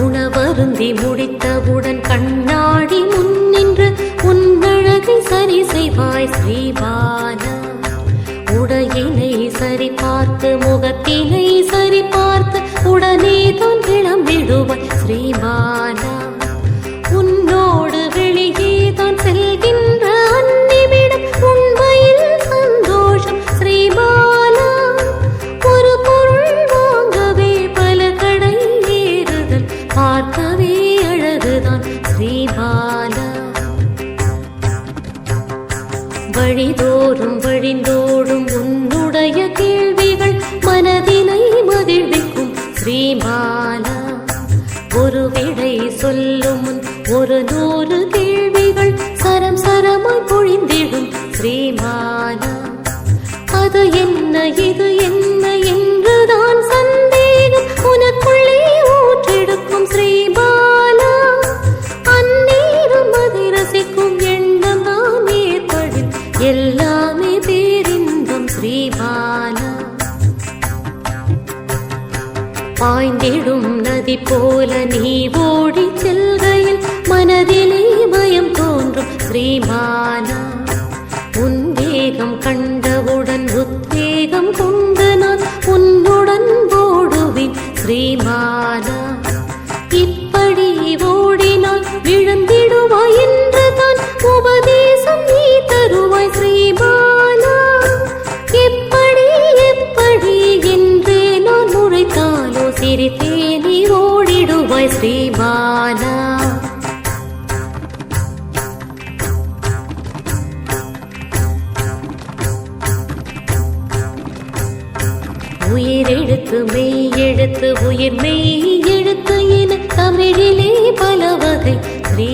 உணவருந்தி முடித்தவுடன் கண்ணாடி முன் நின்று உன்னழகை சரி செய்வாய் ஸ்ரீபாலா. உடையினை சரி பார்த்து முகத்தினை பார்க்கவே அழகுதான். ஸ்ரீபாலா. வழிதோறும் வழிந்தோடும் உன்னுடைய கேள்விகள் மனதினை மகிழ்விக்கும் ஸ்ரீபாலா. ஒரு விடை சொல்லும் முன் ஒரு நூறு கேள்விகள் சரம் சரமாய் பொழிந்திடும் ஸ்ரீபாலா. அது என்ன இது பாய்ந்திடும் நதி போல நீ ஓடி செல்கையில் மனதிலே பயம் தோன்றும் ஸ்ரீமானா. உன் வேகம் கண்டவுடன் உத்வேகம் கொண்டு நான் உன்னுடன் ஓடுவேன் ஸ்ரீமானா. இப்படி ஓடினால் விழுந்து ஸ்ரீபாலா உயிரெழுத்து மெய் எழுத்து உயிர் மெய் எழுத்து என தமிழிலே பல வகை. ஸ்ரீ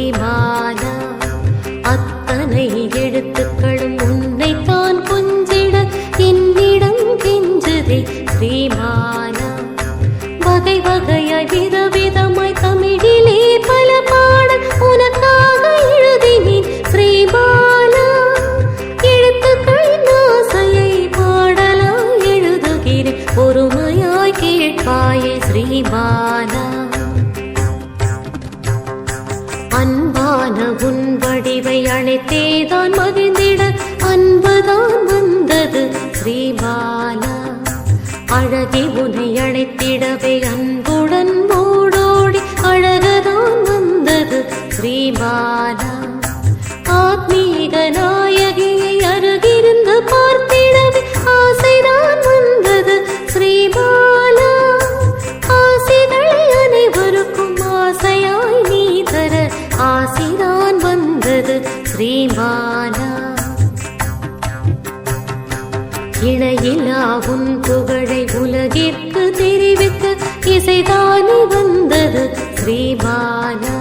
அன்பான உன் வடிவை அழைத்தேதான் மகிழ்ந்திட அன்புதான் வந்தது. ஸ்ரீபாலா அழகி உனை அழைத்திடவே அன்புடன் ஓடோடி அழகதான் வந்தது. ஸ்ரீபாலா இணையிலா உன் புகழை உலகிற்கு தெரிவிக்க இசைதானே வந்தது ஸ்ரீபாலா.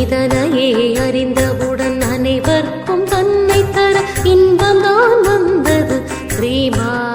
இதனையே அறிந்தவுடன் அனைவருக்கும் தன்னை தர இன்பம்தான் வந்தது ஸ்ரீபாலா.